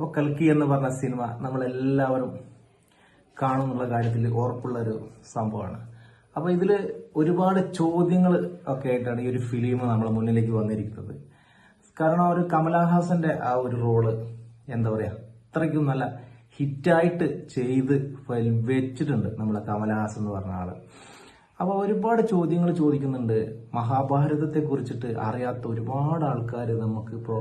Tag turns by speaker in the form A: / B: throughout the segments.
A: അപ്പോൾ കൽക്കി എന്ന് പറഞ്ഞ സിനിമ നമ്മളെല്ലാവരും കാണുന്നുള്ള കാര്യത്തിൽ ഉറപ്പുള്ള ഒരു സംഭവമാണ്. അപ്പോൾ ഇതിൽ ഒരുപാട് ചോദ്യങ്ങൾ ഒക്കെ ആയിട്ടാണ് ഈ ഒരു ഫിലിം നമ്മളെ മുന്നിലേക്ക് വന്നിരിക്കുന്നത്. കാരണം ആ ഒരു കമലഹാസന്റെ ആ ഒരു റോൾ എന്താ പറയാ അത്രയ്ക്കും നല്ല ഹിറ്റായിട്ട് ചെയ്ത് വെച്ചിട്ടുണ്ട് നമ്മളെ കമലഹാസൻ എന്ന് പറഞ്ഞ ആൾ. അപ്പൊ ഒരുപാട് ചോദ്യങ്ങൾ ചോദിക്കുന്നുണ്ട്. മഹാഭാരതത്തെ കുറിച്ചിട്ട് അറിയാത്ത ഒരുപാട് ആൾക്കാർ നമുക്ക് ഇപ്പോ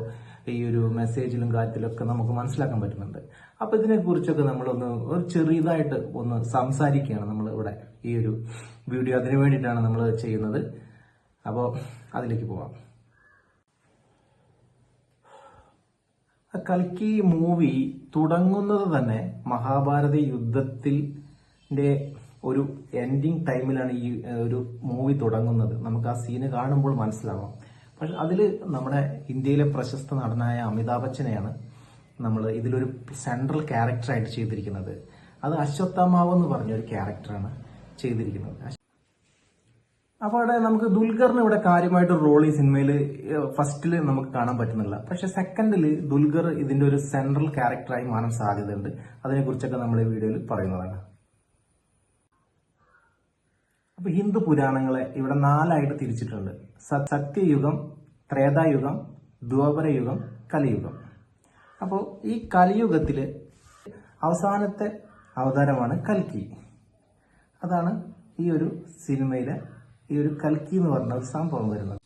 A: ഈ ഒരു മെസ്സേജിലും കാര്യത്തിലൊക്കെ നമുക്ക് മനസ്സിലാക്കാൻ പറ്റുന്നുണ്ട്. അപ്പൊ ഇതിനെക്കുറിച്ചൊക്കെ നമ്മളൊന്ന് ഒരു ചെറിയതായിട്ട് ഒന്ന് സംസാരിക്കുകയാണ് നമ്മൾ ഇവിടെ ഈ ഒരു വീഡിയോ അതിനു വേണ്ടിയിട്ടാണ് നമ്മൾ ചെയ്യുന്നത്. അപ്പോൾ അതിലേക്ക് പോവാം. കൽക്കി മൂവി തുടങ്ങുന്നത് തന്നെ മഹാഭാരത യുദ്ധത്തിന്റെ ഒരു എൻഡിങ് ടൈമിലാണ് ഈ ഒരു മൂവി തുടങ്ങുന്നത്. നമുക്ക് ആ സീന് കാണുമ്പോൾ മനസ്സിലാവാം. പക്ഷെ അതിൽ നമ്മുടെ ഇന്ത്യയിലെ പ്രശസ്ത നടനായ അമിതാഭ് ബച്ചനെയാണ് നമ്മൾ ഇതിലൊരു സെൻട്രൽ ക്യാരക്ടറായിട്ട് ചെയ്തിരിക്കുന്നത്. അത് അശ്വത്ഥമാവ് എന്ന് പറഞ്ഞൊരു ക്യാരക്ടറാണ് ചെയ്തിരിക്കുന്നത്. അപ്പൊ അവിടെ നമുക്ക് ദുൽഖറിന് ഇവിടെ കാര്യമായിട്ട് റോൾ ഈ സിനിമയിൽ ഫസ്റ്റിൽ നമുക്ക് കാണാൻ പറ്റുന്നില്ല. പക്ഷെ സെക്കൻഡിൽ ദുൽഖർ ഇതിന്റെ ഒരു സെൻട്രൽ ക്യാരക്ടറായി മാറാൻ സാധ്യതയുണ്ട്. അതിനെ കുറിച്ചൊക്കെ നമ്മൾ ഈ വീഡിയോയിൽ പറയുന്നതാണ്. അപ്പൊ ഹിന്ദു പുരാണങ്ങളെ ഇവിടെ നാലായിട്ട് തിരിച്ചിട്ടുണ്ട്. സത്യയുഗം ത്രേതായുഗം ദ്വാപരയുഗം കലിയുഗം. അപ്പോൾ ഈ കലിയുഗത്തിൽ അവസാനത്തെ അവതാരമാണ് കൽക്കി. അതാണ് ഈ ഒരു സിനിമയിലെ ഈ ഒരു കൽക്കി എന്ന് പറഞ്ഞ ഒരു സംഭവം വരുന്നത്.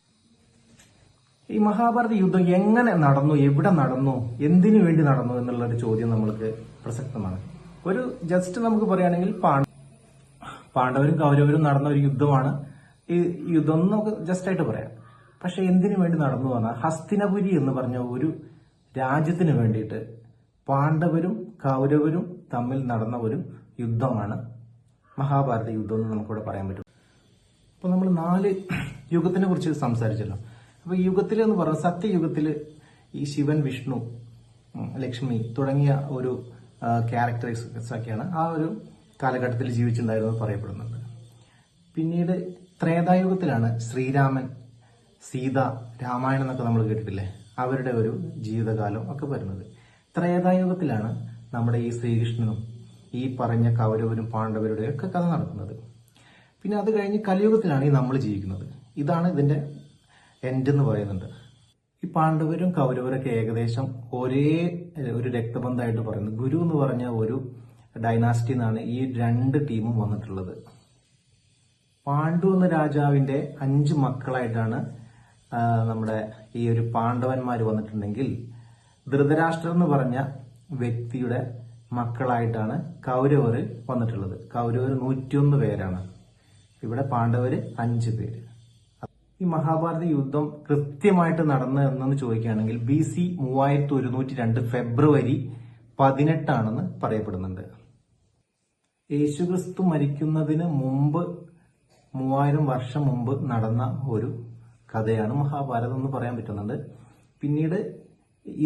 A: ഈ മഹാഭാരത യുദ്ധം എങ്ങനെ നടന്നു എവിടെ നടന്നു എന്തിനു വേണ്ടി നടന്നു എന്നുള്ളൊരു ചോദ്യം നമ്മൾക്ക് പ്രസക്തമാണ്. ഒരു ജസ്റ്റ് നമുക്ക് പറയുകയാണെങ്കിൽ പാണ്ഡ പാണ്ഡവരും കൗരവരും നടന്ന ഒരു യുദ്ധമാണ്. ഈ യുദ്ധം നമുക്ക് ജസ്റ്റ് ആയിട്ട് പറയാം. പക്ഷെ എന്തിനു വേണ്ടി നടന്നു പറഞ്ഞാൽ ഹസ്തിനപുരി എന്ന് പറഞ്ഞ ഒരു രാജ്യത്തിന് വേണ്ടിയിട്ട് പാണ്ഡവരും കൗരവരും തമ്മിൽ നടന്ന ഒരു യുദ്ധമാണ് മഹാഭാരത യുദ്ധം എന്ന് നമുക്കിവിടെ പറയാൻ പറ്റും. അപ്പോൾ നമ്മൾ നാല് യുഗത്തിനെ കുറിച്ച് സംസാരിച്ചല്ലോ. അപ്പോൾ യുഗത്തിൽ എന്ന് പറഞ്ഞ സത്യയുഗത്തിൽ ഈ ശിവൻ വിഷ്ണു ലക്ഷ്മി തുടങ്ങിയ ഒരു ക്യാരക്ടേഴ്സ് ഒക്കെയാണ് ആ ഒരു കാലഘട്ടത്തിൽ ജീവിച്ചിട്ടുണ്ടായിരുന്നു പറയപ്പെടുന്നുണ്ട്. പിന്നീട് ത്രേതായുഗത്തിലാണ് ശ്രീരാമൻ സീത രാമായണം എന്നൊക്കെ നമ്മൾ കേട്ടിട്ടില്ലേ? അവരുടെ ഒരു ജീവിതകാലം ഒക്കെ വരുന്നത്. ത്രേതായുഗത്തിലാണ് നമ്മുടെ ഈ ശ്രീകൃഷ്ണനും ഈ പറഞ്ഞ കൗരവരും പാണ്ഡവരുടെ ഒക്കെ കഥ നടക്കുന്നത്. പിന്നെ അത് കഴിഞ്ഞ് കലിയുഗത്തിലാണ് ഈ നമ്മൾ ജീവിക്കുന്നത്. ഇതാണ് ഇതിന്റെ എൻഡ് എന്ന് പറയുന്നുണ്ട്. ഈ പാണ്ഡവരും കൗരവരൊക്കെ ഏകദേശം ഒരേ ഒരു രക്തബന്ധമായിട്ട് പറയുന്നു. ഗുരു എന്ന് പറഞ്ഞ ഒരു ഡൈനാസ്റ്റി എന്നാണ് ഈ രണ്ട് ടീമും വന്നിട്ടുള്ളത്. പാണ്ഡു എന്ന രാജാവിന്റെ അഞ്ച് മക്കളായിട്ടാണ് നമ്മുടെ ഈ ഒരു പാണ്ഡവന്മാർ വന്നിട്ടുണ്ടെങ്കിൽ ധൃതരാഷ്ട്രം എന്ന് പറഞ്ഞ വ്യക്തിയുടെ മക്കളായിട്ടാണ് കൗരവർ വന്നിട്ടുള്ളത്. കൗരവർ നൂറ്റിയൊന്ന് പേരാണ്. ഇവിടെ പാണ്ഡവർ അഞ്ച് പേര്. ഈ മഹാഭാരത യുദ്ധം കൃത്യമായിട്ട് നടന്ന എന്നു ചോദിക്കുകയാണെങ്കിൽ ബി സി മൂവായിരത്തി ഒരുന്നൂറ്റി രണ്ട് ഫെബ്രുവരി പതിനെട്ടാണെന്ന് പറയപ്പെടുന്നുണ്ട്. യേശുക്രിസ്തു മരിക്കുന്നതിന് മുമ്പ് മൂവായിരം വർഷം മുമ്പ് നടന്ന ഒരു കഥയാണ് മഹാഭാരതം എന്ന് പറയാൻ പറ്റുന്നുണ്ട് പിന്നീട്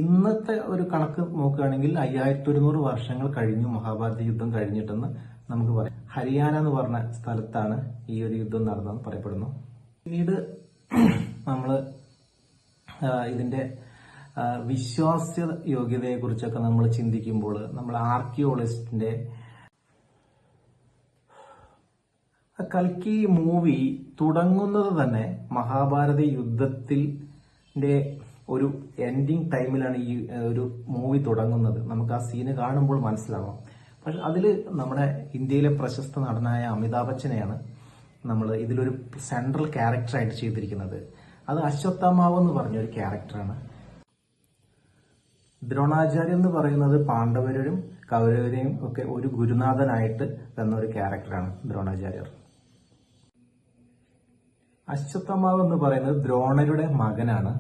A: ഇന്നത്തെ ഒരു കണക്ക് നോക്കുകയാണെങ്കിൽ അയ്യായിരത്തി ഒരുന്നൂറ് വർഷങ്ങൾ കഴിഞ്ഞു മഹാഭാരത യുദ്ധം കഴിഞ്ഞിട്ടെന്ന് നമുക്ക് പറയാം. ഹരിയാന എന്ന് പറഞ്ഞ സ്ഥലത്താണ് ഈ ഒരു യുദ്ധം നടന്നതെന്ന് പറയപ്പെടുന്നു. പിന്നീട് നമ്മൾ ഇതിന്റെ വിശ്വാസ്യ യോഗ്യതയെ കുറിച്ചൊക്കെ നമ്മൾ ചിന്തിക്കുമ്പോൾ നമ്മൾ ആർക്കിയോളജിസ്റ്റിന്റെ കൽക്കി മൂവി തുടങ്ങുന്നത് തന്നെ മഹാഭാരത യുദ്ധത്തിൽ ഒരു എൻഡിങ് ടൈമിലാണ് ഈ ഒരു മൂവി തുടങ്ങുന്നത്. നമുക്ക് ആ സീന് കാണുമ്പോൾ മനസ്സിലാവാം. പക്ഷെ അതിൽ നമ്മുടെ ഇന്ത്യയിലെ പ്രശസ്ത നടനായ അമിതാഭ് ബച്ചനെയാണ് നമ്മൾ ഇതിലൊരു സെൻട്രൽ ക്യാരക്ടറായിട്ട് ചെയ്തിരിക്കുന്നത്. അത് അശ്വത്ഥമാവ് എന്ന് പറഞ്ഞൊരു ക്യാരക്ടറാണ് ദ്രോണാചാര്യ എന്ന് പറയുന്നത് പാണ്ഡവരും കൗരവരെയും ഒക്കെ ഒരു ഗുരുനാഥനായിട്ട് തന്ന ഒരു ക്യാരക്ടറാണ് ദ്രോണാചാര്യർ. അശ്വത്ഥമാവ് എന്ന് പറയുന്നത് ദ്രോണരുടെ മകനാണ്.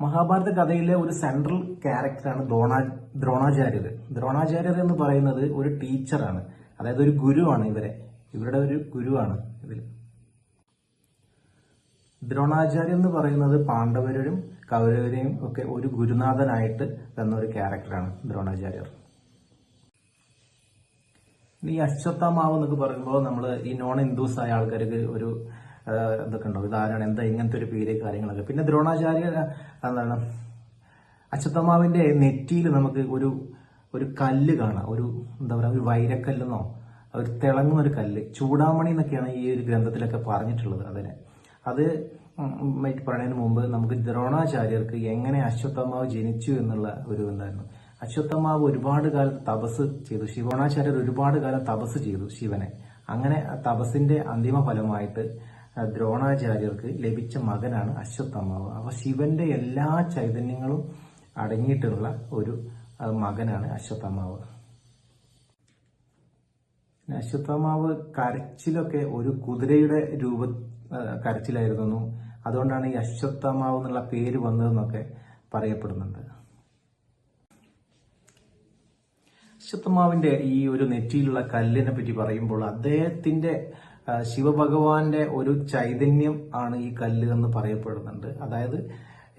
A: മഹാഭാരത കഥയിലെ ഒരു സെൻട്രൽ ക്യാരക്ടറാണ് ദ്രോണാ ദ്രോണാചാര്യർ. ദ്രോണാചാര്യർ എന്ന് പറയുന്നത് ഒരു ടീച്ചറാണ്. അതായത് ഒരു ഗുരുവാണ് ഇവരെ. ഇവരുടെ ഒരു ഗുരുവാണ് ഇതിൽ ദ്രോണാചാര്യ എന്ന് പറയുന്നത് പാണ്ഡവരും കൗരവരെയും ഒക്കെ ഒരു ഗുരുനാഥനായിട്ട് തന്ന ഒരു ക്യാരക്ടറാണ് ദ്രോണാചാര്യർ. ഈ അശ്വത്ഥമാവ് എന്നൊക്കെ പറയുമ്പോൾ നമ്മൾ ഈ നോൺ ഹിന്ദുസ് ആയ ആൾക്കാർക്ക് ഒരു ഇതൊക്കെ ഉണ്ടാവും. ഇതാരാണ് എന്താ ഇങ്ങനത്തെ ഒരു പേര് കാര്യങ്ങളൊക്കെ. പിന്നെ ദ്രോണാചാര്യ എന്താണ് അച്യുതമാവിന്റെ നെറ്റിയിൽ നമുക്ക് ഒരു ഒരു കല്ല് കാണാം. ഒരു എന്താ പറയുക ഒരു വൈരക്കല്ലെന്നോ ഒരു തിളങ്ങുന്ന ഒരു കല്ല്. ചൂടാമണി എന്നൊക്കെയാണ് ഈ ഒരു ഗ്രന്ഥത്തിലൊക്കെ പറഞ്ഞിട്ടുള്ളത് അതിനെ. അത് പറയുന്നതിന് മുമ്പ് നമുക്ക് ദ്രോണാചാര്യർക്ക് എങ്ങനെ അശ്വത്ഥമാവ് ജനിച്ചു എന്നുള്ള ഒരു എന്തായിരുന്നു അശ്വത്ഥമാവ് ഒരുപാട് കാലം തപസ് ചെയ്തു. ശിവണാചാര്യർ ഒരുപാട് കാലം തപസ് ചെയ്തു ശിവനെ. അങ്ങനെ ആ തപസ്സിന്റെ അന്തിമ ഫലമായിട്ട് ദ്രോണാചാര്യർക്ക് ലഭിച്ച മകനാണ് അശ്വത്ഥമാവ്. അപ്പൊ ശിവന്റെ എല്ലാ ചൈതന്യങ്ങളും അടങ്ങിയിട്ടുള്ള ഒരു മകനാണ് അശ്വത്ഥമാവ്. അശ്വത്ഥമാവ് കരച്ചിലൊക്കെ ഒരു കുതിരയുടെ രൂപ കരച്ചിലായിരുന്നു. അതുകൊണ്ടാണ് ഈ അശ്വത്ഥമാവ് എന്നുള്ള പേര് വന്നതെന്നൊക്കെ പറയപ്പെടുന്നുണ്ട്. അശ്വത്ഥമാവിന്റെ ഈ ഒരു നെറ്റിയിലുള്ള കല്ലിനെ പറ്റി പറയുമ്പോൾ അദ്ദേഹത്തിന്റെ ശിവഭഗവാന്റെ ഒരു ചൈതന്യം ആണ് ഈ കല്ല് എന്ന് പറയപ്പെടുന്നുണ്ട്. അതായത്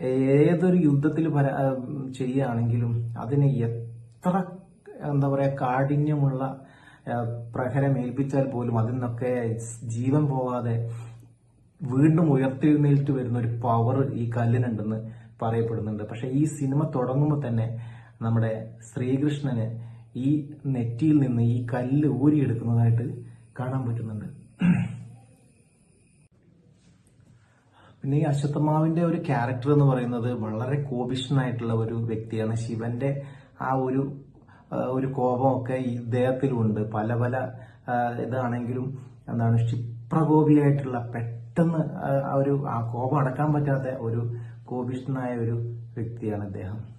A: ഏതൊരു യുദ്ധത്തിൽ ചെയ്യുകയാണെങ്കിലും അതിന് എത്ര എന്താ പറയുക കാഠിന്യമുള്ള പ്രഹരം ഏൽപ്പിച്ചാൽ പോലും അതിൽ നിന്നൊക്കെ ജീവൻ പോകാതെ വീണ്ടും ഉയർത്തെഴുന്നേറ്റ് വരുന്ന ഒരു പവർ ഈ കല്ലിനുണ്ടെന്ന് പറയപ്പെടുന്നുണ്ട്. പക്ഷെ ഈ സിനിമ തുടങ്ങുമ്പോൾ തന്നെ നമ്മുടെ ശ്രീകൃഷ്ണന് ഈ നെറ്റിയിൽ നിന്ന് ഈ കല്ല് ഊരിയെടുക്കുന്നതായിട്ട് കാണാൻ പറ്റുന്നുണ്ട്. പിന്നെ ഈ അശ്വത്ഥമാവിന്റെ ഒരു ക്യാരക്ടർ എന്ന് പറയുന്നത് വളരെ കോപിഷനായിട്ടുള്ള ഒരു വ്യക്തിയാണ്. ശിവന്റെ ആ ഒരു ഒരു കോപമൊക്കെ ഈ ഇദ്ദേഹത്തിലുണ്ട് പല പല ഇതാണെങ്കിലും എന്താണ് ക്ഷിപ്രകോപിയായിട്ടുള്ള പെട്ടെന്ന് ആ ഒരു ആ കോപം അടക്കാൻ പറ്റാത്ത ഒരു കോപിഷ്ഠനായ ഒരു വ്യക്തിയാണ് ഇദ്ദേഹം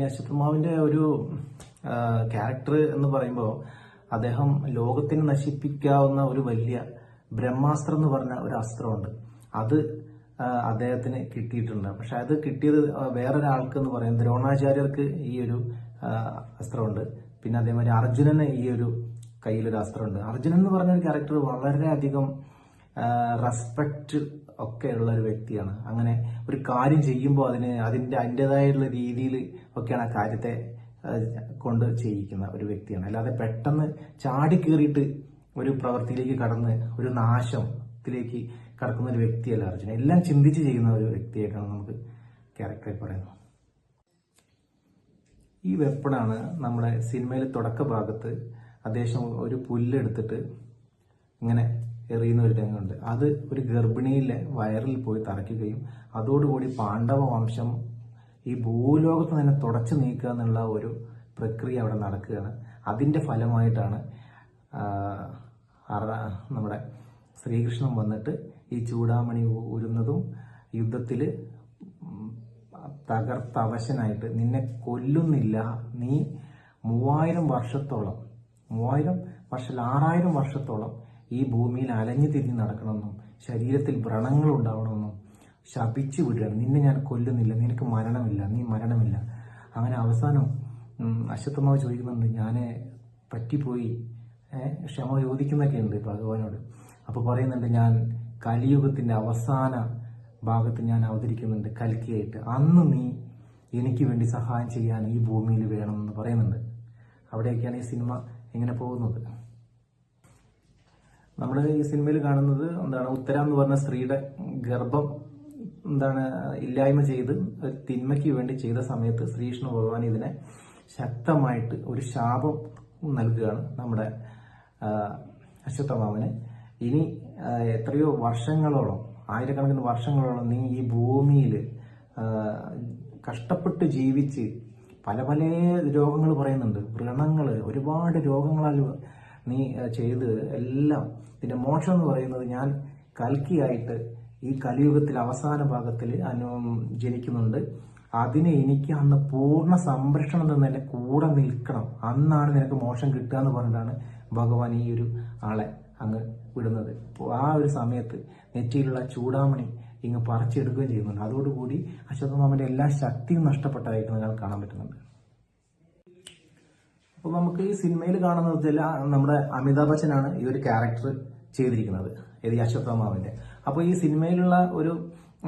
A: അശ്വത്ഥമാവിന്റെ ഒരു ക്യാരക്ടർ എന്ന് പറയുമ്പോൾ അദ്ദേഹം ലോകത്തിന് നശിപ്പിക്കാവുന്ന ഒരു വലിയ ബ്രഹ്മാസ്ത്രം എന്ന് പറഞ്ഞ ഒരു അസ്ത്രമുണ്ട്. അത് അദ്ദേഹത്തിന് കിട്ടിയിട്ടുണ്ട്. പക്ഷെ അത് കിട്ടിയത് വേറൊരാൾക്ക് എന്ന് പറയും. ദ്രോണാചാര്യർക്ക് ഈ ഒരു അസ്ത്രമുണ്ട്. പിന്നെ അതേമാതിരി അർജുനന് ഈ ഒരു കയ്യിലൊരു അസ്ത്രമുണ്ട്. അർജുനൻ എന്ന് പറഞ്ഞ ഒരു ക്യാരക്ടർ വളരെയധികം റെസ്പെക്റ്റ് ഒക്കെ ഉള്ള ഒരു വ്യക്തിയാണ്. അങ്ങനെ ഒരു കാര്യം ചെയ്യുമ്പോൾ അതിന് അതിന്റെ അതിന്റെതായുള്ള രീതിയിൽ ഒക്കെയാണ് ആ കാര്യത്തെ കൊണ്ട് ചെയ്യിക്കുന്ന ഒരു വ്യക്തിയാണ്. അല്ലാതെ പെട്ടെന്ന് ചാടി കയറിയിട്ട് ഒരു പ്രവൃത്തിയിലേക്ക് കടന്ന് ഒരു നാശത്തിലേക്ക് കടക്കുന്ന ഒരു വ്യക്തിയല്ല അർജുന. എല്ലാം ചിന്തിച്ച് ചെയ്യുന്ന ഒരു വ്യക്തിയായിട്ടാണ് നമുക്ക് ക്യാരക്ടറെ പറയുന്നത്. ഈ വെപ്പണാണ് നമ്മുടെ സിനിമയിലെ തുടക്ക ഭാഗത്ത് അദ്ദേഹം ഒരു പുല്ലെടുത്തിട്ട് ഇങ്ങനെ എറിയുന്ന ഒരു രംഗമുണ്ട്. അത് ഒരു ഗർഭിണിയിലെ വയറിൽ പോയി തറയ്ക്കുകയും അതോടുകൂടി പാണ്ഡവ വംശം ഈ ഭൂലോകത്ത് തന്നെ തുടച്ചു നീക്കുക എന്നുള്ള ഒരു പ്രക്രിയ അവിടെ നടക്കുകയാണ്. അതിന്റെ ഫലമായിട്ടാണ് നമ്മുടെ ശ്രീകൃഷ്ണൻ വന്നിട്ട് ഈ ചൂടാമണി ഉരുന്നതും യുദ്ധത്തിൽ തകർത്തവശനായിട്ട് നിന്നെ കൊല്ലുന്നില്ല. നീ മൂവായിരം വർഷത്തോളം മൂവായിരം വർഷം ആറായിരം വർഷത്തോളം ഈ ഭൂമിയിൽ അലഞ്ഞു തിരിഞ്ഞ് നടക്കണമെന്നും ശരീരത്തിൽ വ്രണങ്ങൾ ഉണ്ടാവണമെന്നും ശപിച്ചു വിടുകയാണ് നിന്നെ ഞാൻ കൊല്ലുന്നില്ല. നിനക്ക് മരണമില്ല. നീ മരണമില്ല. അങ്ങനെ അവസാനം അശ്വത്ഥമാവ് ചോദിക്കുന്നുണ്ട് ഞാൻ പറ്റിപ്പോയി. ക്ഷമ ചോദിക്കുന്നൊക്കെ ഉണ്ട് ഭഗവാനോട്. അപ്പോൾ പറയുന്നുണ്ട് ഞാൻ കലിയുഗത്തിന്റെ അവസാന ഭാഗത്ത് ഞാൻ അവതരിക്കുന്നുണ്ട് കൽക്കിയായിട്ട്. അന്ന് നീ എനിക്ക് വേണ്ടി സഹായം ചെയ്യാൻ ഈ ഭൂമിയിൽ വേണമെന്ന് പറയുന്നുണ്ട്. അവിടെയൊക്കെയാണ് ഈ സിനിമ ഇങ്ങനെ പോകുന്നത്? നമ്മൾ ഈ സിനിമയിൽ കാണുന്നത് എന്താണ്? ഉത്തര എന്ന് പറഞ്ഞ സ്ത്രീയുടെ ഗർഭം എന്താണ് ഇല്ലായ്മ ചെയ്ത് തിന്മയ്ക്ക് വേണ്ടി ചെയ്ത സമയത്ത് ശ്രീകൃഷ്ണ ഭഗവാൻ ഇതിനെ ശക്തമായിട്ട് ഒരു ശാപം നൽകുകയാണ് നമ്മുടെ അശ്വത്ഥമാവന് ഇനി എത്രയോ വർഷങ്ങളോളം ആയിരക്കണക്കിന് വർഷങ്ങളോളം നീ ഈ ഭൂമിയിൽ കഷ്ടപ്പെട്ട് ജീവിച്ച് പല പല രോഗങ്ങൾ പറയുന്നുണ്ട്. വ്രണങ്ങൾ ഒരുപാട് രോഗങ്ങളാൽ നീ ചെയ്ത് എല്ലാം ഇതിന്റെ മോക്ഷം എന്ന് പറയുന്നത് ഞാൻ കൽക്കിയായിട്ട് ഈ കലിയുഗത്തിൽ അവസാന ഭാഗത്തിൽ അനു ജനിക്കുന്നുണ്ട്. അതിന് എനിക്ക് അന്ന് പൂർണ സംരക്ഷണം തന്നെ എന്റെ കൂടെ നിൽക്കണം. അന്നാണ് നിനക്ക് മോശം കിട്ടുക എന്ന് പറഞ്ഞിട്ടാണ് ഭഗവാൻ ഈ ഒരു ആളെ അങ്ങ് വിടുന്നത്. ആ ഒരു സമയത്ത് നെറ്റിയിലുള്ള ചൂടാമണി ഇങ്ങ് പറിച്ചെടുക്കുകയും ചെയ്യുന്നുണ്ട്. അതോടുകൂടി അശ്വത്ഥമാമന്റെ എല്ലാ ശക്തിയും നഷ്ടപ്പെട്ടതായിട്ട് നിങ്ങൾക്ക് കാണാൻ പറ്റുന്നുണ്ട്. അപ്പോൾ നമുക്ക് ഈ സിനിമയിൽ കാണുന്നത് നമ്മുടെ അമിതാഭ് ബച്ചനാണ് ഈ ഒരു ക്യാരക്ടർ ചെയ്തിരിക്കുന്നത്. ഇത് ഈ അശ്വത്ഥമാവിന്റെ അപ്പൊ ഈ സിനിമയിലുള്ള ഒരു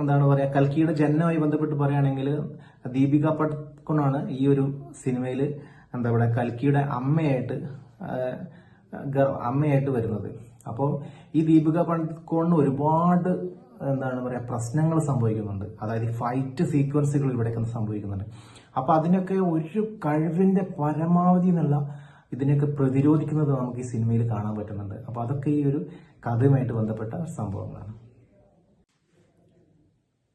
A: എന്താണ് പറയുക കൽക്കിയുടെ ജന്മമായി ബന്ധപ്പെട്ട് പറയുകയാണെങ്കിൽ ദീപിക പഡ്കൊണാണ് ഈ ഒരു സിനിമയിൽ എന്താ പറയുക കൽക്കിയുടെ അമ്മയായിട്ട് അമ്മയായിട്ട് വരുന്നത്. അപ്പോൾ ഈ ദീപിക പണിക്കോണിന് ഒരുപാട് എന്താണ് പറയുക പ്രശ്നങ്ങൾ സംഭവിക്കുന്നുണ്ട്. അതായത് ഫൈറ്റ് സീക്വൻസുകൾ ഇവിടെയൊക്കെ സംഭവിക്കുന്നുണ്ട്. അപ്പോൾ അതിനൊക്കെ ഒരു കഴിവിന്റെ പരമാവധി എന്നുള്ള ഇതിനെയൊക്കെ പ്രതിരോധിക്കുന്നത് നമുക്ക് ഈ സിനിമയിൽ കാണാൻ പറ്റുന്നുണ്ട്. അപ്പോൾ അതൊക്കെ ഈ ഒരു കഥയുമായിട്ട് ബന്ധപ്പെട്ട സംഭവങ്ങളാണ്.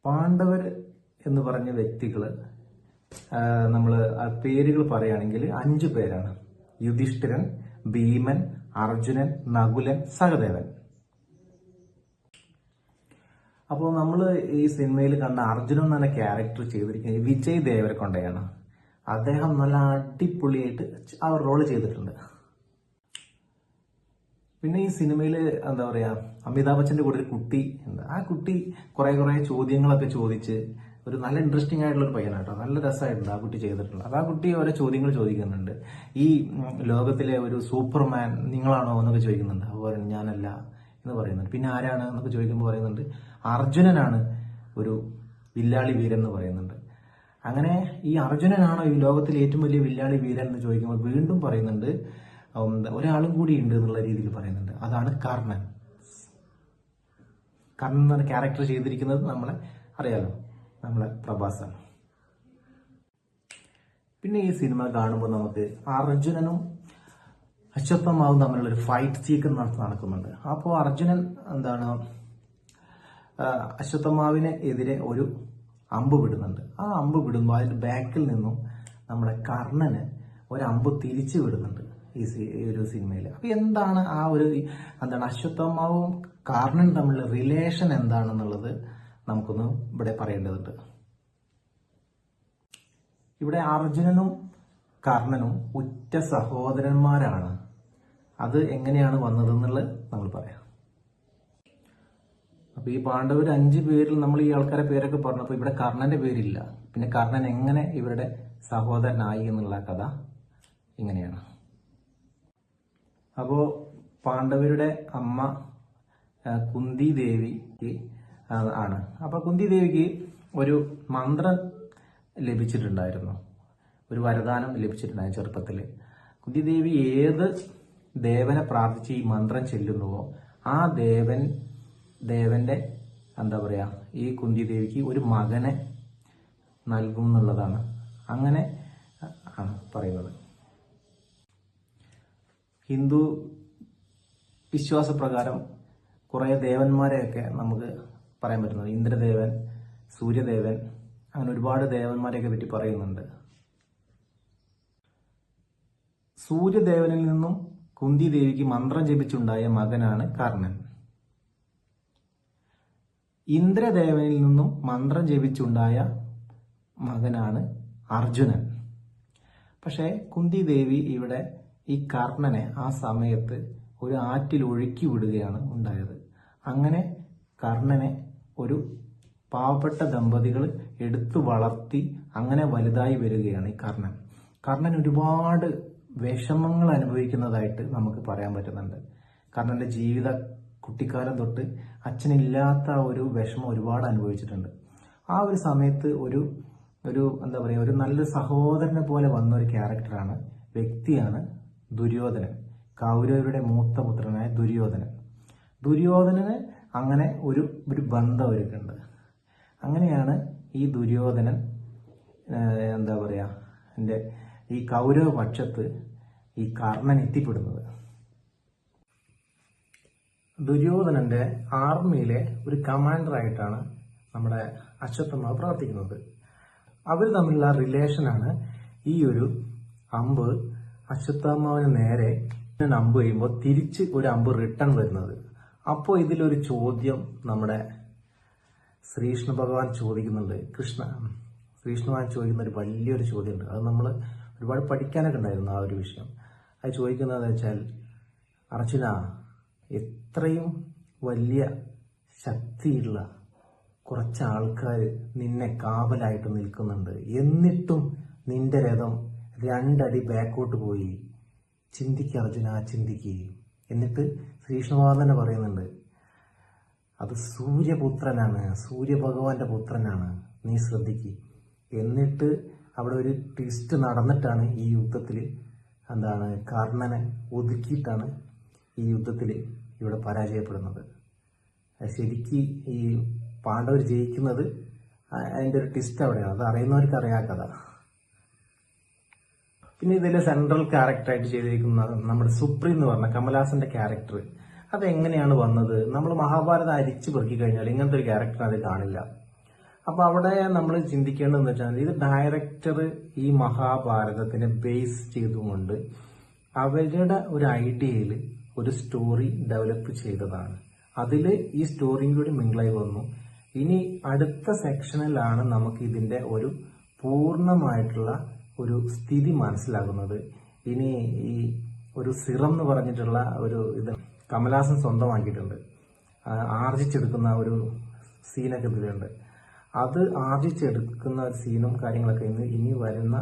A: പാണ്ഡവർ എന്ന് പറഞ്ഞ വ്യക്തികൾ നമ്മൾ ആ പേരുകൾ പറയുകയാണെങ്കിൽ അഞ്ചു പേരാണ്. യുധിഷ്ഠിരൻ ഭീമൻ അർജുനൻ നകുലൻ സഹദേവൻ. അപ്പോൾ നമ്മൾ ഈ സിനിമയിൽ കണ്ട അർജുനൻ എന്ന ക്യാരക്ടർ ചെയ്തിരിക്കുന്നത് വിജയ് ദേവരെ കൊണ്ടയാണ് അദ്ദേഹം നല്ല അടിപൊളിയായിട്ട് ആ റോൾ ചെയ്തിട്ടുണ്ട്. പിന്നെ ഈ സിനിമയിൽ എന്താ പറയുക അമിതാഭ് ബച്ചന്റെ കൂടെ ഒരു കുട്ടി ഉണ്ട് ആ കുട്ടി കുറേ കുറേ ചോദ്യങ്ങളൊക്കെ ചോദിച്ച് ഒരു നല്ല ഇൻട്രസ്റ്റിംഗ് ആയിട്ടുള്ള ഒരു പയ്യനാണ് കേട്ടോ നല്ല രസമായിട്ടുണ്ട് ആ കുട്ടി ചെയ്തിട്ടുണ്ട് അപ്പൊ ആ കുട്ടി ഓരോ ചോദ്യങ്ങൾ ചോദിക്കുന്നുണ്ട്. ഈ ലോകത്തിലെ ഒരു സൂപ്പർമാൻ നിങ്ങളാണോ എന്നൊക്കെ ചോദിക്കുന്നുണ്ട്. പറയുന്നു ഞാനല്ല എന്ന് പറയുന്നുണ്ട്. പിന്നെ ആരാണ് എന്നൊക്കെ ചോദിക്കുമ്പോൾ പറയുന്നുണ്ട് അർജുനനാണ് ഒരു വില്ലാളി വീരൻ എന്ന് പറയുന്നുണ്ട്. അങ്ങനെ ഈ അർജുനനാണോ ഈ ലോകത്തിലെ ഏറ്റവും വലിയ വില്ലാളി വീരൻ എന്ന് ചോദിക്കുമ്പോൾ വീണ്ടും പറയുന്നുണ്ട് ഒരാളും കൂടി ഉണ്ട് എന്നുള്ള രീതിയിൽ പറയുന്നുണ്ട്. അതാണ് കർണൻ. കർണൻ എന്ന ക്യാരക്ടർ ചെയ്തിരിക്കുന്നത് നമ്മളെ അറിയാലോ. നമ്മളെ പ്രഭാസാണ് പിന്നെ ഈ സിനിമ കാണുമ്പോൾ നമുക്ക് അർജുനനും അശ്വത്ഥമാവും തമ്മിലുള്ള ഒരു ഫൈറ്റ് സീക്വൻസ് നടക്കുന്നുണ്ട്. അപ്പോൾ അർജുനൻ എന്താണ് അശ്വത്ഥമാവിന് എതിരെ ഒരു അമ്പ് വിടുന്നുണ്ട്. ആ അമ്പ് വിടുമ്പോൾ അതിന്റെ ബാക്കിൽ നിന്നും നമ്മുടെ കർണന് ഒരു അമ്പ് തിരിച്ചു വിടുന്നുണ്ട്. ഈ ഒരു സിനിമയിൽ അപ്പൊ എന്താണ് ആ ഒരു എന്താണ് അശ്വത്ഥമാവും കാർണനും തമ്മിലുള്ള റിലേഷൻ എന്താണെന്നുള്ളത് നമുക്കൊന്ന് ഇവിടെ പറയേണ്ടതുണ്ട്. ഇവിടെ അർജുനനും കർണനും ഉറ്റ സഹോദരന്മാരാണ്. അത് എങ്ങനെയാണ് വന്നതെന്നുള്ളത് നമ്മൾ പറയാം. അപ്പൊ ഈ പാണ്ഡവർ അഞ്ച് പേരിൽ നമ്മൾ ഈ ആൾക്കാരെ പേരൊക്കെ പറഞ്ഞപ്പോൾ ഇവിടെ കർണന്റെ പേരില്ല. പിന്നെ കർണൻ എങ്ങനെ ഇവരുടെ സഹോദരനായി എന്നുള്ള കഥ ഇങ്ങനെയാണ്. അപ്പോ പാണ്ഡവരുടെ അമ്മ കുന്തി ദേവിക്ക് ആണ്. അപ്പൊ കുന്തി ദേവിക്ക് ഒരു മന്ത്രം ലഭിച്ചിട്ടുണ്ടായിരുന്നു. ഒരു വരദാനം ലഭിച്ചിട്ടുണ്ടായിരുന്നു ചെറുപ്പത്തിൽ കുന്തി ദേവി ഏത് ദേവനെ പ്രാർത്ഥിച്ച് ഈ മന്ത്രം ചെല്ലുന്നുവോ ആ ദേവൻ ദേവന്റെ എന്താ പറയാ ഈ കുന്തി ദേവിക്ക് ഒരു മകനെ നൽകും എന്നുള്ളതാണ്. അങ്ങനെ ആണ് പറയുന്നത്. ഹിന്ദു വിശ്വാസപ്രകാരം കുറേ ദേവന്മാരെയൊക്കെ നമുക്ക് പറയാൻ പറ്റുന്നത് ഇന്ദ്രദേവൻ സൂര്യദേവൻ അങ്ങനെ ഒരുപാട് ദേവന്മാരെയൊക്കെ പറ്റി പറയുന്നുണ്ട്. സൂര്യദേവനിൽ നിന്നും കുന്തി ദേവിക്ക് മന്ത്രം ജപിച്ചുണ്ടായ മകനാണ് കർണൻ. ഇന്ദ്രദേവനിൽ നിന്നും മന്ത്രം ജപിച്ചുണ്ടായ മകനാണ് അർജുനൻ. പക്ഷേ കുന്തി ദേവി ഇവിടെ ഈ കർണനെ ആ സമയത്ത് ഒരു ആറ്റിൽ ഒഴുക്കി വിടുകയാണ് ഉണ്ടായത്. അങ്ങനെ കർണനെ ഒരു പാവപ്പെട്ട ദമ്പതികൾ എടുത്തു വളർത്തി അങ്ങനെ വലുതായി വരികയാണ് ഈ കർണൻ. കർണൻ ഒരുപാട് വിഷമങ്ങൾ അനുഭവിക്കുന്നതായിട്ട് നമുക്ക് പറയാൻ പറ്റുന്നുണ്ട്. കർണന്റെ ജീവിത കുട്ടിക്കാലം തൊട്ട് അച്ഛനില്ലാത്ത ഒരു വിഷമം ഒരുപാട് അനുഭവിച്ചിട്ടുണ്ട്. ആ ഒരു സമയത്ത് ഒരു ഒരു എന്താ പറയുക ഒരു നല്ലൊരു സഹോദരനെ പോലെ വന്ന ഒരു ക്യാരക്ടറാണ് വ്യക്തിയാണ് ദുര്യോധനൻ കൗരവരുടെ മൂത്ത പുത്രനായ ദുര്യോധനൻ. ദുര്യോധനന് അങ്ങനെ ഒരു ഒരു ബന്ധം ഒരുക്കുന്നുണ്ട്. അങ്ങനെയാണ് ഈ ദുര്യോധനൻ എന്താ പറയുക എന്റെ ഈ കൗരവ പക്ഷത്ത് ഈ കർണൻ എത്തിപ്പെടുന്നത്. ദുര്യോധനന്റെ ആർമിയിലെ ഒരു കമാൻഡറായിട്ടാണ് നമ്മുടെ അശ്വത്ഥമാവ് പ്രവർത്തിക്കുന്നത്. അവർ തമ്മിലുള്ള റിലേഷനാണ് ഈ ഒരു അമ്പ് അശ്വത്ഥമാവിന് നേരെ അമ്പ് ചെയ്യുമ്പോൾ തിരിച്ച് ഒരു അമ്പ് റിട്ടേൺ വരുന്നത്. അപ്പോൾ ഇതിലൊരു ചോദ്യം നമ്മുടെ ശ്രീകൃഷ്ണ ഭഗവാൻ ചോദിക്കുന്നുണ്ട്. കൃഷ്ണ ശ്രീകൃഷ്ണ ഭഗവാൻ ചോദിക്കുന്ന ഒരു വലിയൊരു ചോദ്യമുണ്ട്. അത് നമ്മൾ ഒരുപാട് പഠിക്കാനൊക്കെ ഉണ്ടായിരുന്നു ആ ഒരു വിഷയം. അത് ചോദിക്കുന്നത് വെച്ചാൽ അർജുന എത്രയും വലിയ ശക്തിയുള്ള കുറച്ച് ആൾക്കാർ നിന്നെ കാവലായിട്ട് നിൽക്കുന്നുണ്ട്. എന്നിട്ടും നിന്റെ രഥം രണ്ടടി ബാക്കോട്ട് പോയി. ചിന്തിക്ക് അർജുന ചിന്തിക്ക്. എന്നിട്ട് ശ്രീകൃഷ്ണഭഗവാൻ തന്നെ പറയുന്നുണ്ട് അത് സൂര്യപുത്രനാണ് സൂര്യഭഗവാന്റെ പുത്രനാണ്. നീ ശ്രദ്ധിക്ക്. എന്നിട്ട് അവിടെ ഒരു ട്വിസ്റ്റ് നടന്നിട്ടാണ് ഈ യുദ്ധത്തിൽ എന്താണ് കർണനെ ഒതുക്കിയിട്ടാണ് ഈ യുദ്ധത്തിൽ ഇവിടെ പരാജയപ്പെടുന്നത്. ശരിക്ക് ഈ പാണ്ഡവർ ജയിക്കുന്നത് അതിന്റെ ഒരു ട്വിസ്റ്റ് അവിടെയാണ്. അത് അറിയുന്നവർക്ക് അറിയാ കഥ. പിന്നെ ഇതിലെ സെൻട്രൽ ക്യാരക്ടറായിട്ട് ചെയ്തിരിക്കുന്ന നമ്മുടെ സുപ്രീം എന്ന് പറഞ്ഞ കമലഹാസന്റെ ക്യാരക്ടർ അത് എങ്ങനെയാണ് വന്നത്? നമ്മൾ മഹാഭാരതം അരിച്ചു പെറുക്കി കഴിഞ്ഞാൽ ഇങ്ങനത്തെ ഒരു ക്യാരക്ടർ അത് കാണില്ല. അപ്പൊ അവിടെ നമ്മൾ ചിന്തിക്കേണ്ടതെന്ന് വെച്ചാൽ ഇത് ഡയറക്ടർ ഈ മഹാഭാരതത്തിനെ ബേസ് ചെയ്തുകൊണ്ട് അവരുടെ ഒരു ഐഡിയയിൽ ഒരു സ്റ്റോറി ഡെവലപ്പ് ചെയ്തതാണ്. അതിൽ ഈ സ്റ്റോറിയും കൂടി മിങ്കിളായി വന്നു. ഇനി അടുത്ത സെക്ഷനിലാണ് നമുക്ക് ഇതിന്റെ ഒരു പൂർണമായിട്ടുള്ള ഒരു സ്ഥിതി മനസ്സിലാകുന്നത്. ഇനി ഈ ഒരു സിറം എന്ന് പറഞ്ഞിട്ടുള്ള ഒരു ഇത് കമലാസൻ സ്വന്തമാക്കിയിട്ടുണ്ട്. ആർജിച്ചെടുക്കുന്ന ഒരു സീനൊക്കെ ഇതിലുണ്ട്. അത് ആർജിച്ചെടുക്കുന്ന സീനും കാര്യങ്ങളൊക്കെ ഇന്ന് ഇനി വരുന്ന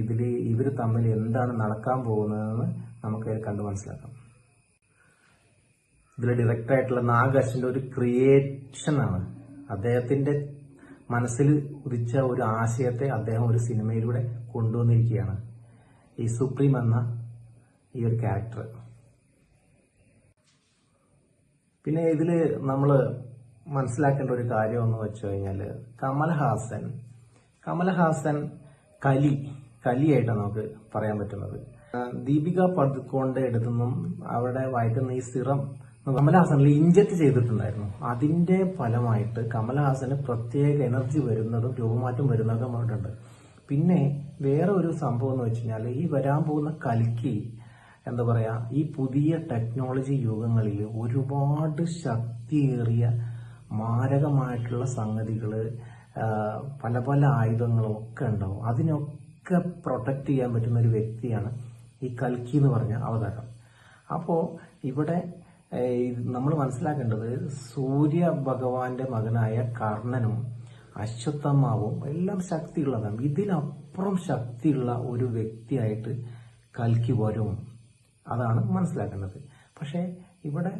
A: ഇതിൽ ഇവർ തമ്മിൽ എന്താണ് നടക്കാൻ പോകുന്നതെന്ന് നമുക്ക് കണ്ടു മനസ്സിലാക്കാം. ഇതിൽ ഡയറക്റ്റ് ആയിട്ടുള്ള നാഗ് അശ്വിന്റെ ഒരു ക്രിയേഷനാണ് അദ്ദേഹത്തിന്റെ മനസ്സിൽ ഉദിച്ച ഒരു ആശയത്തെ അദ്ദേഹം ഒരു സിനിമയിലൂടെ കൊണ്ടുവന്നിരിക്കുകയാണ്. ഈ സുപ്രീം എന്ന ഈ ഒരു ക്യാരക്ടർ പിന്നെ ഇതിൽ നമ്മൾ മനസ്സിലാക്കേണ്ട ഒരു കാര്യം എന്ന് വെച്ച് കഴിഞ്ഞാൽ കമൽഹാസൻ. കമൽഹാസൻ കലി കലിയായിട്ടാണ് നമുക്ക് പറയാൻ പറ്റുന്നത്. ദീപിക പടുക്കോണ്ട് എടുത്തുനിന്നും അവിടെ വായിക്കുന്ന ഈ സിറം കമൽഹാസനിൽ ഇഞ്ചക്ട് ചെയ്തിട്ടുണ്ടായിരുന്നു. അതിന്റെ ഫലമായിട്ട് കമൽഹാസന് പ്രത്യേക എനർജി വരുന്നതും രൂപമാറ്റം വരുന്നതും കണ്ടിട്ടുണ്ട്. പിന്നെ വേറെ ഒരു സംഭവം എന്ന് വെച്ച് കഴിഞ്ഞാൽ ഈ വരാൻ പോകുന്ന കൽക്കി എന്താ പറയാ ഈ പുതിയ ടെക്നോളജി യുഗങ്ങളിൽ ഒരുപാട് ശക്തിയേറിയ മാരകമായിട്ടുള്ള സംഗതികൾ പല പല ആയുധങ്ങളും ഒക്കെ ഉണ്ടാവും. അതിനൊക്കെ പ്രൊട്ടക്റ്റ് ചെയ്യാൻ പറ്റുന്ന ഒരു വ്യക്തിയാണ് ഈ കൽക്കി എന്ന് പറഞ്ഞ അവതാരം. അപ്പോൾ ഇവിടെ നമ്മൾ മനസ്സിലാക്കേണ്ടത് സൂര്യ ഭഗവാന്റെ മകനായ കർണനും അശ്വത്ഥമാവും എല്ലാം ശക്തിയുള്ളതാണ്. ഇതിനപ്പുറം ശക്തിയുള്ള ഒരു വ്യക്തിയായിട്ട് കൽക്കി വരും. അതാണ് മനസ്സിലാക്കേണ്ടത്. പക്ഷേ ഇവിടെ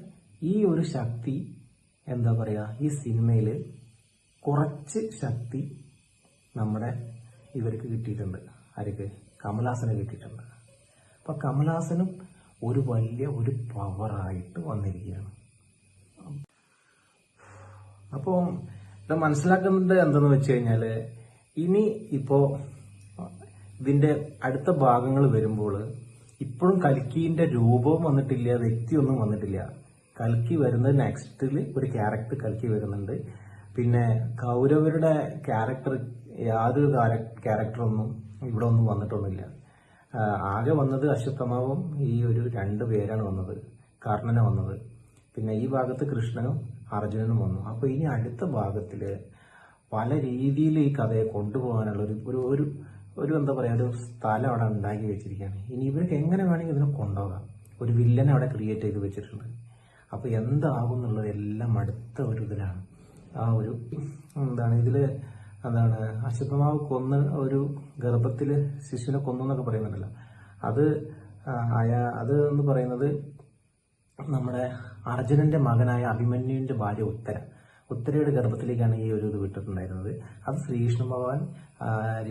A: ഈ ഒരു ശക്തി എന്താ പറയുക ഈ സിനിമയിൽ കുറച്ച് ശക്തി നമ്മുടെ ഇവർക്ക് കിട്ടിയിട്ടുണ്ട്. ആർക്ക്? കമലഹാസന് കിട്ടിയിട്ടുണ്ട്. അപ്പൊ കമലഹാസനും ഒരു വലിയ ഒരു പവറായിട്ട് വന്നിരിക്കുകയാണ്. അപ്പോ ഇത് മനസ്സിലാക്കുന്നത് എന്തെന്ന് വെച്ച് കഴിഞ്ഞാൽ ഇനി ഇപ്പോ ഇതിന്റെ അടുത്ത ഭാഗങ്ങൾ വരുമ്പോൾ ഇപ്പോഴും കൽക്കീന്റെ രൂപവും വന്നിട്ടില്ല വ്യക്തിയൊന്നും വന്നിട്ടില്ല. കൽക്കി വരുന്നത് നെക്സ്റ്റിൽ ഒരു ക്യാരക്ടർ കൽക്കി വരുന്നുണ്ട്. പിന്നെ കൗരവരുടെ ക്യാരക്ടർ യാതൊരു ക്യാരക്ടറൊന്നും ഇവിടെ ഒന്നും വന്നിട്ടൊന്നുമില്ല. ആകെ വന്നത് അശ്വത്ഥമാവും ഈ ഒരു രണ്ട് പേരാണ് വന്നത്. കർണന വന്നത്. പിന്നെ ഈ ഭാഗത്ത് കൃഷ്ണനും അർജുനനും വന്നു. അപ്പോൾ ഇനി അടുത്ത ഭാഗത്തിൽ പല രീതിയിൽ ഈ കഥയെ കൊണ്ടുപോകാനുള്ള ഒരു ഒരു ഒരു എന്താ പറയാ ഒരു സ്ഥലം അവിടെ ഉണ്ടാക്കി വെച്ചിരിക്കുകയാണ്. ഇനി ഇവർക്ക് എങ്ങനെ വേണമെങ്കിൽ ഇതിനെ കൊണ്ടുപോകാം. ഒരു വില്ലനെ അവിടെ ക്രിയേറ്റ് ചെയ്ത് വെച്ചിട്ടുണ്ട്. അപ്പോൾ എന്താകും എന്നുള്ളത് എല്ലാം അടുത്ത ഒരു ഇതിലാണ്. ആ ഒരു എന്താണ് ഇതിൽ എന്താണ് അശുദ്ധമാവ് കൊന്ന് ഒരു ഗർഭത്തിൽ ശിശുവിനെ കൊന്നു എന്നൊക്കെ പറയുന്നുണ്ടല്ലോ. അത് അയാ അത് എന്ന് പറയുന്നത് നമ്മുടെ അർജുനന്റെ മകനായ അഭിമന്യുവിന്റെ ഭാര്യ ഉത്തര. ഉത്തരയുടെ ഗർഭത്തിലേക്കാണ് ഈ ഒരു ഇത് വിട്ടിട്ടുണ്ടായിരുന്നത്. അത് ശ്രീകൃഷ്ണ ഭഗവാൻ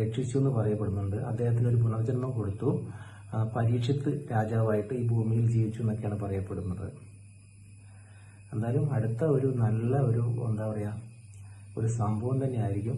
A: രക്ഷിച്ചു എന്ന് പറയപ്പെടുന്നുണ്ട്. അദ്ദേഹത്തിന് ഒരു പുനർജന്മം കൊടുത്തു. പരീക്ഷത്ത് രാജാവായിട്ട് ഈ ഭൂമിയിൽ ജീവിച്ചു എന്നൊക്കെയാണ് പറയപ്പെടുന്നത്. എന്തായാലും അടുത്ത ഒരു നല്ല ഒരു എന്താ പറയാ ഒരു സംഭവം തന്നെയായിരിക്കും.